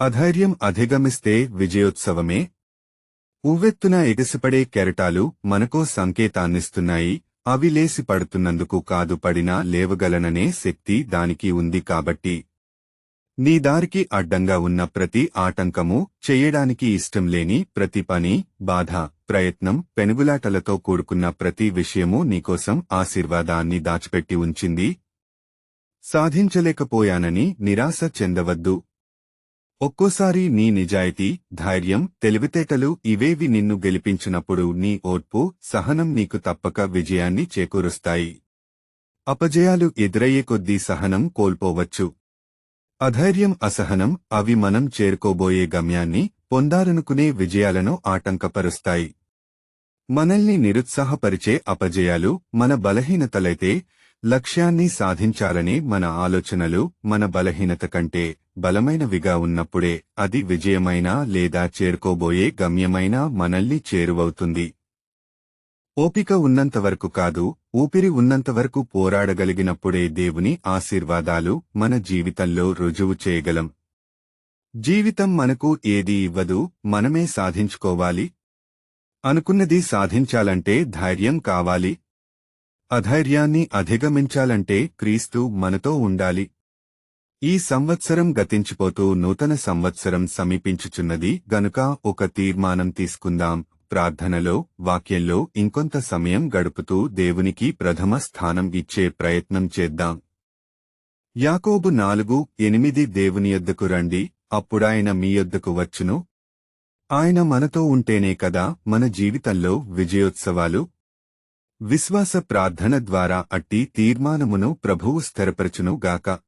అధైర్యం అధిగమిస్తే విజయోత్సవమే. ఉవ్వెత్తున ఎగసిపడే కెరటాలు మనకో సంకేతాన్నిస్తున్నాయి అవి లేసి పడుతున్నందుకు కాదు పడినా లేవగలననే శక్తి దానికి ఉంది కాబట్టి. నీ దారికి అడ్డంగా ఉన్న ప్రతి ఆటంకము చెయ్యడానికి ఇష్టం లేని ప్రతి పని బాధ ప్రయత్నం పెనుగులాటలతో కూడుకున్న ప్రతి విషయము నీకోసం ఆశీర్వాదాన్ని దాచిపెట్టి ఉంచింది. సాధించలేకపోయానని నిరాశ చెందవద్దు. ఒక్కోసారి నీ నిజాయితీ ధైర్యం తెలివితేటలు ఇవేవి నిన్ను గెలిపించినప్పుడు నీ ఓర్పు సహనం నీకు తప్పక విజయాన్ని చేకూరుస్తాయి. అపజయాలు ఎదురయ్యే కొద్దీ సహనం కోల్పోవచ్చు. అధైర్యం అసహనం అవి మనం చేరుకోబోయే గమ్యాన్ని పొందాలనుకునే విజయాలను ఆటంకపరుస్తాయి. మనల్ని నిరుత్సాహపరిచే అపజయాలు మన బలహీనతలైతే లక్ష్యాన్ని సాధించాలనే మన ఆలోచనలు మన బలహీనత కంటే బలమైనవిగా ఉన్నప్పుడే అది విజయమైనా లేదా చేరుకోబోయే గమ్యమైనా మనల్ని చేరువవుతుంది. ఓపిక ఉన్నంతవరకు కాదు ఊపిరి ఉన్నంతవరకు పోరాడగలిగినప్పుడే దేవుని ఆశీర్వాదాలు మన జీవితంలో రుజువు చేయగలం. జీవితం మనకు ఏది ఇవ్వదు మనమే సాధించుకోవాలి. అనుకున్నది సాధించాలంటే ధైర్యం కావాలి. అధైర్యాన్ని అధిగమించాలంటే క్రీస్తు మనతో ఉండాలి. ఈ సంవత్సరం గతించిపోతూ నూతన సంవత్సరం సమీపించుచున్నది గనుక ఒక తీర్మానం తీసుకుందాం. ప్రార్థనలో వాక్యంలో ఇంకొంత సమయం గడుపుతూ దేవునికి ప్రథమ స్థానం ఇచ్చే ప్రయత్నం చేద్దాం. యాకోబు నాలుగు ఎనిమిది దేవుని యొద్దకు రండి అప్పుడాయన మీ యొద్దకు వచ్చును. ఆయన మనతో ఉంటేనే కదా మన జీవితంలో విజయోత్సవాలు. విశ్వాస ప్రార్థన ద్వారా అట్టి తీర్మానమును ప్రభువు స్థిరపరచును గాక.